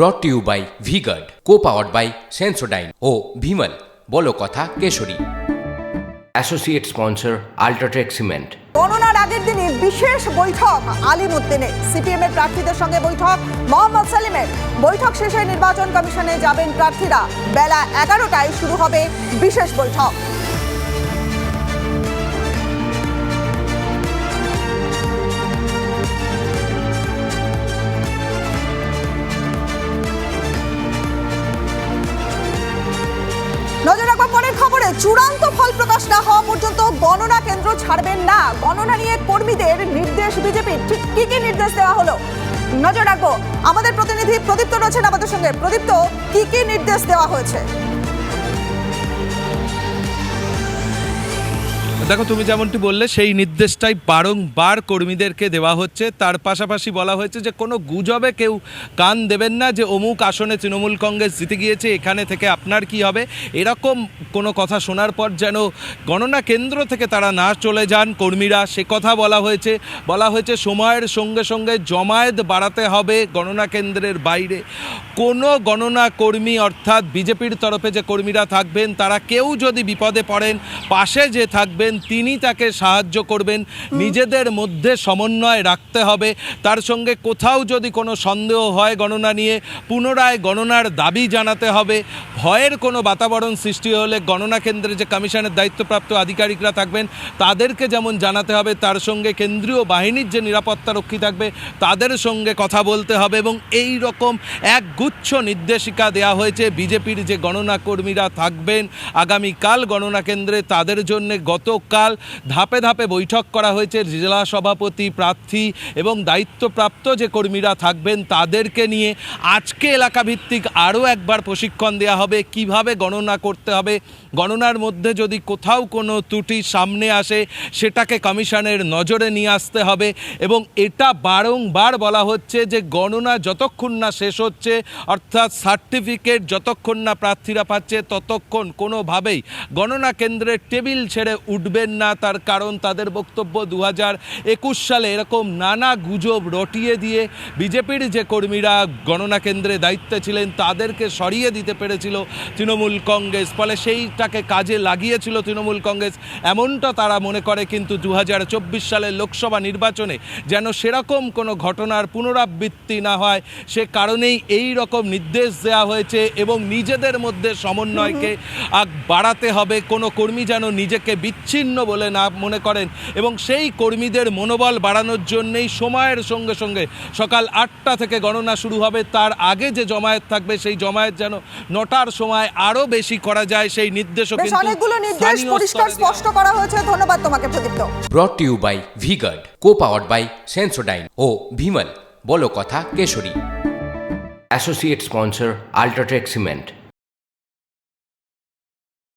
Brought to you by VGuard co powered by Sensodyne ও ভিমল বলো কথা Kesari. Associate sponsor UltraTech cement গণনার আগের দিনে বিশেষ বৈঠক আলিমুদ্দিনে। সিপিএম এর প্রার্থীদের সঙ্গে বৈঠক মোহাম্মদ সালিমের। বৈঠক শেষে নির্বাচন কমিশনে যাবেন প্রার্থীরা। বেলা এগারোটায় শুরু হবে বিশেষ বৈঠক। চূড়ান্ত ফল প্রকাশ না হওয়া পর্যন্ত গণনা কেন্দ্র ছাড়বেন না। গণনা নিয়ে কর্মীদের নির্দেশ বিজেপি ঠিক কি কি নির্দেশ দেওয়া হলো? নজর রাখব। আমাদের প্রতিনিধি প্রদীপ্ত রয়েছেন আমাদের সঙ্গে। প্রদীপ্ত, কি কি নির্দেশ দেওয়া হয়েছে? দেখো, তুমি যেমনটি বললে, সেই নির্দেশটাই বারংবার কর্মীদেরকে দেওয়া হচ্ছে। তার পাশাপাশি বলা হয়েছে যে, কোনো গুজবে কেউ কান দেবেন না যে, অমুক আসনে তৃণমূল কংগ্রেস জিতে গিয়েছে, এখানে থেকে আপনার কি হবে? এরকম কোনো কথা শোনার পর যেন গণনা কেন্দ্র থেকে তারা না চলে যান কর্মীরা, সে কথা বলা হয়েছে। বলা হয়েছে, সময়ের সঙ্গে সঙ্গে জমায়েত বাড়াতে হবে গণনা কেন্দ্রের বাইরে। কোনো গণনা কর্মী, অর্থাৎ বিজেপির তরফে যে কর্মীরা থাকবেন, তারা কেউ যদি বিপদে পড়েন, পাশে যে থাকবেন তিনি তাকে সাহায্য করবেন। নিজেদের মধ্যে সমন্বয় রাখতে হবে। তার সঙ্গে কোথাও যদি কোনো সন্দেহ হয় গণনা নিয়ে, পুনরায় গণনার দাবি জানাতে হবে। ভয়ের কোনো বাতাবরণ সৃষ্টি হলে গণনা কেন্দ্রে যে কমিশনের দায়িত্বপ্রাপ্ত আধিকারিকরা থাকবেন, তাদেরকে যেমন জানাতে হবে, তার সঙ্গে কেন্দ্রীয় বাহিনীর যে নিরাপত্তা রক্ষী থাকবে, তাদের সঙ্গে কথা বলতে হবে এবং এই রকম এক গুচ্ছ নির্দেশিকা দেওয়া হয়েছে। বিজেপির যে গণনা কর্মীরা থাকবেন, আগামীকাল গণনা কেন্দ্রে তাদের জন্য গতকাল ধাপে ধাপে বৈঠক করা হয়েছে। জেলা সভাপতি, প্রার্থী এবং দায়িত্বপ্রাপ্ত যে কর্মীরা থাকবেন তাদেরকে নিয়ে আজকে এলাকাভিত্তিক আরও একবার প্রশিক্ষণ দেওয়া হবে। কীভাবে গণনা করতে হবে? গণনার মধ্যে যদি কোথাও কোনো ত্রুটি সামনে আসে, সেটাকে কমিশনের নজরে নিয়ে আসতে হবে। এবং এটা বারংবার বলা হচ্ছে যে গণনা যতক্ষণ না শেষ হচ্ছে, অর্থাৎ সার্টিফিকেট যতক্ষণ না প্রার্থীরা পাচ্ছে, ততক্ষণ কোনোভাবেই গণনা কেন্দ্রের টেবিল ছেড়ে উঠবেন না। তার কারণ তাদের বক্তব্য দু হাজার একুশ সালে এরকম নানা গুজব রটিয়ে দিয়ে বিজেপির যে কর্মীরা গণনা কেন্দ্রে দায়িত্বে ছিলেন, তাদেরকে সরিয়ে দিতে পেরেছিল তৃণমূল কংগ্রেস। ফলে সেইটাকে কাজে লাগিয়েছিল তৃণমূল কংগ্রেস। এমনটা তারা মনে করে কিন্তু দু হাজার চব্বিশ সালের লোকসভা নির্বাচনে যেন সেরকম কোনো ঘটনার পুনরাবৃত্তি না হয়। সে কারণেই এই রকম নির্দেশ দেওয়া হয়েছে এবং নিজেদের মধ্যে সমন্বয়কে বাড়াতে হবে। কোনো কর্মী যেন নিজেকে বিচ্ছিন্ন বলে না মনে করেন এবং সেই কর্মীদের মনোবল বাড়ানোর জন্যেই সময়ের সঙ্গে সঙ্গে সকাল আটটা থেকে গণনা শুরু হবে। তার আগে যে জমায়েত থাকবে, সেই জমায়েত যেন নটার সময় আরও বেশি করা যায়, সেই নির্দেশও বেশ অনেকগুলো নির্দেশ পরিষ্কার স্পষ্ট করা হয়েছে। ধন্যবাদ তোমাকে Pradipta. Brought to you by VGuard co powered by Sensodyne ও ভিমল বলো কথা Kesari. Associate sponsor UltraTech cement